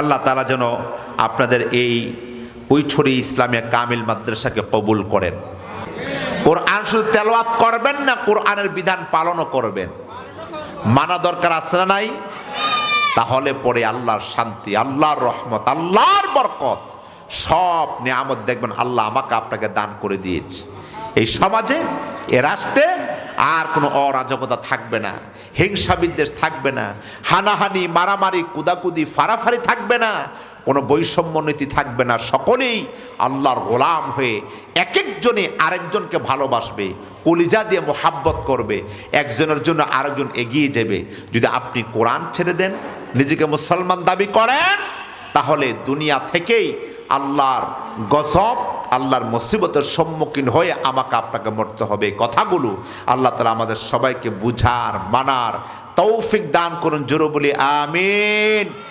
আল্লাহ তারা যেন আপনাদের এই উইছড়ি ইসলামিয়া কামিল মাদ্রাসাকে কবুল করেন। কোরআন শুধু তেলাওয়াত করবেন না, কোরআনের বিধান পালনও করবেন। মানা দরকার আছে না নাই? তাহলে পরে আল্লাহর শান্তি, আল্লাহর রহমত, আল্লাহর বরকত, সব নিয়ামত দেখবেন আল্লাহ আমাকে আপনাকে দান করে দিয়েছে। এই সমাজে, এ রাষ্ট্রে আর কোনো অরাজকতা থাকবে না হিংসা বিদ্বেষ থাকবে না, হানাহানি, মারামারি, কুদাকুদি, ফারাফারি থাকবে না, কোনো বৈষম্য নীতি থাকবে না। সকলেই আল্লাহর গোলাম হয়ে এক একজনে আরেকজনকে ভালোবাসবে, কলিজা দিয়ে মোহাব্বত করবে, একজনের জন্য আরেকজন এগিয়ে যাবে। যদি আপনি কোরআন ছেড়ে দেন, নিজেকে মুসলমান দাবি করেন, তাহলে দুনিয়া থেকেই আল্লাহর গজব আল্লাহর মুসিবতের সম্মুখীন হয়ে আমাকে আপনাকে মরতে হবে। কথাগুলো আল্লাহ তালা আমাদের সবাইকে বুঝার, মানার তৌফিক দান করুন। জোরো বলি, আমিন।